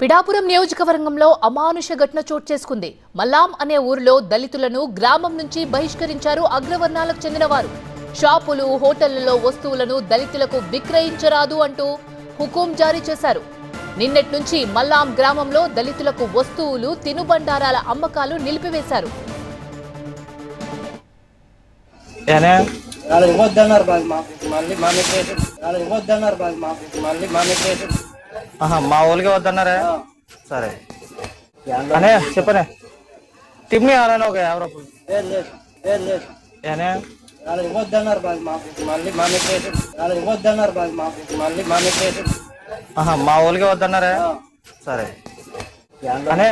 పిఠాపురం నియోజకవర్గంలో అమానుష ఘటన చోటు చేసుకుంది. మల్లాం అనే ఊరిలో దళితులను గ్రామం నుంచి బహిష్కరించారు అగ్రవర్ణాలకు చెందినవారు. షాపులు హోటళ్ళలో వస్తువులను దళితులకు విక్రయించరాదు అంటూ హుకుం జారీ చేశారు. నిన్నటి నుంచి మల్లాం గ్రామంలో దళితులకు వస్తువులు తినుబండారాల అమ్మకాలు నిలిపివేశారు. ఇవ్వద్దన్నారు బాగా మాకు మళ్ళీ మళ్ళీ ఆహా మా ఊళ్ళకి వద్దన్నారా? సరే. అనే చెప్పనే. టిమ్ని అలానే ఒక యాభై రూపాయలు. ఇవ్వద్దన్నారు బాగా మాకు. మళ్ళీ ఇవ్వద్దన్నారు బాగా మాకు. మా ఊళ్ళకి వద్దన్నారా? సరే. అనే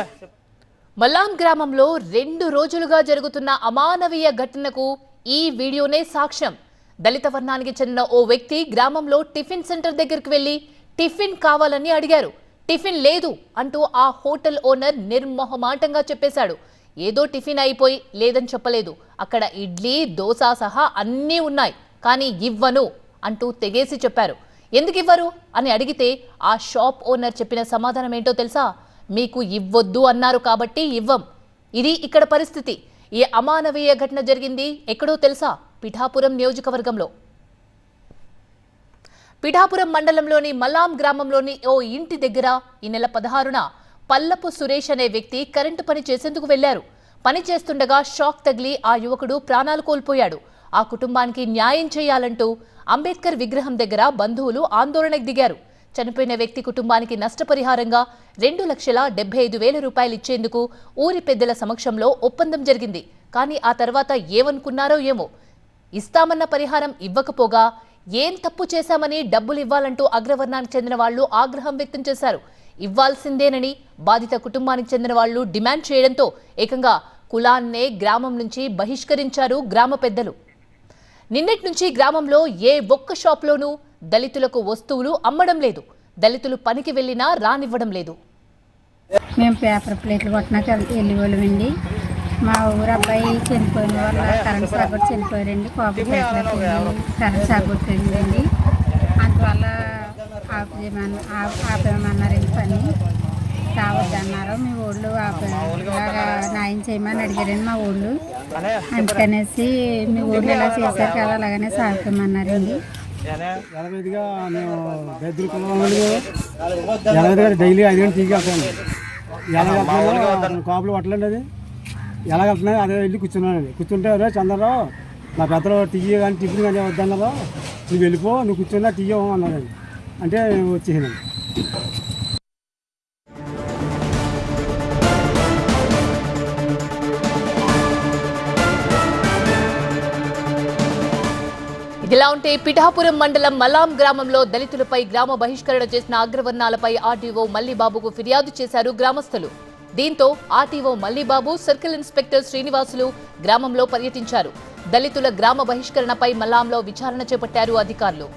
మల్లాం గ్రామంలో రెండు రోజులుగా జరుగుతున్న అమానవీయ ఘటనకు ఈ వీడియోనే సాక్ష్యం. దళిత వర్ణానికి చెందిన ఓ వ్యక్తి గ్రామంలో టిఫిన్ సెంటర్ దగ్గరికి వెళ్ళి టిఫిన్ కావాలని అడిగారు. టిఫిన్ లేదు అంటూ ఆ హోటల్ ఓనర్ నిర్మోహమాటంగా చెప్పేశాడు. ఏదో టిఫిన్ అయిపోయి లేదని చెప్పలేదు. అక్కడ ఇడ్లీ దోశ సహా అన్నీ ఉన్నాయి. కానీ ఇవ్వను అంటూ తెగేసి చెప్పారు. ఎందుకు ఇవ్వరు? అని అడిగితే ఆ షాప్ ఓనర్ చెప్పిన సమాధానం ఏంటో తెలుసా? మీకు ఇవ్వొద్దు అన్నారు కాబట్టి ఇవ్వం. ఇది ఇక్కడ పరిస్థితి. ఈ అమానవీయ ఘటన జరిగింది ఎక్కడో తెలుసా? పిఠాపురం నియోజకవర్గంలో. పిఠాపురం మండలంలోని మలాం గ్రామంలోని ఓ ఇంటి దగ్గర ఈ నెల పదహారున పల్లపు సురేష్ అనే వ్యక్తి కరెంటు పని చేసేందుకు వెళ్ళారు పని చేస్తుండగా షాక్ తగిలి ఆ యువకుడు ప్రాణాలు కోల్పోయాడు. ఆ కుటుంబానికి న్యాయం చేయాలంటూ అంబేద్కర్ విగ్రహం దగ్గర బంధువులు ఆందోళనకు దిగారు. చనిపోయిన వ్యక్తి కుటుంబానికి నష్టపరిహారంగా రెండు లక్షల డెబ్బై ఐదు వేల రూపాయలు ఇచ్చేందుకు ఊరి పెద్దల సమక్షంలో ఒప్పందం జరిగింది. కానీ ఆ తర్వాత ఏమనుకున్నారో ఏమో. ఇస్తామన్న పరిహారం ఇవ్వకపోగా ఏం తప్పు చేశామని డబ్బులు ఇవ్వాలంటూ అగ్రవర్ణానికి చెందిన వాళ్ళు ఆగ్రహం వ్యక్తం చేశారు. ఇవ్వాల్సిందేనని బాధిత కుటుంబానికి చెందిన వాళ్ళు డిమాండ్ చేయడంతో ఏకంగా కులాన్నే గ్రామం నుంచి బహిష్కరించారు గ్రామ పెద్దలు. నిన్నటి నుంచి గ్రామంలో ఏ ఒక్క షాప్లోనూ దళితులకు వస్తువులు అమ్మడం లేదు. దళితులు పనికి వెళ్ళినా రానివ్వడం లేదు. మేము పేపర్ ప్లేట్లు కొట్టినాక వెళ్ళి వెళ్ళమండి మా ఊరు అబ్బాయి చనిపోయిన వల్ల కరెంట్ షాక్ కొట్టి చనిపోయారండి. కోపం కరెంట్ షాక్ కొట్టిందండి. అందువల్ల ఆపేయమని ఆప్- ఆపేయమన్నారండి పని. కావద్దన్నారు. మీ ఊళ్ళు ఆపే ఇలాగా న్యాయం చేయమని అడిగారండి మా ఊళ్ళు. అందుకనేసి మీ ఊళ్ళో ఇలా చేశారు కదా అలాగనే సాగుతామన్నారండి. మేము యలవేదిగా డైలీ ఐదు గంటలు వెళ్తాను ఎలాగెళ్తున్నాను కాపులు పట్టలేండి అది. ఎలాగెళ్తున్నాయి అదే వెళ్ళి కూర్చున్నానండి. కూర్చుంటే అదే చంద్రరావు నా పెద్దలు టీ కానీ టిఫిన్ కానీ వద్దన్నారు నువ్వు వెళ్ళిపో నువ్వు కూర్చున్నా టీ అన్నారండి అంటే వచ్చేసాను ఇదిలా ఉంటే పిఠాపురం మండలం మలాం గ్రామంలో దళితులపై గ్రామ బహిష్కరణ చేసిన అగ్రవర్ణాలపై ఆర్టీఓ మల్లిబాబుకు ఫిర్యాదు చేశారు గ్రామస్తులు. దీంతో RTO Mallibabu circle inspector Srinivasulu గ్రామంలో పర్యటించారు. దళితుల గ్రామ బహిష్కరణపై మల్లాంలో విచారణ చేపట్టారు అధికారులు.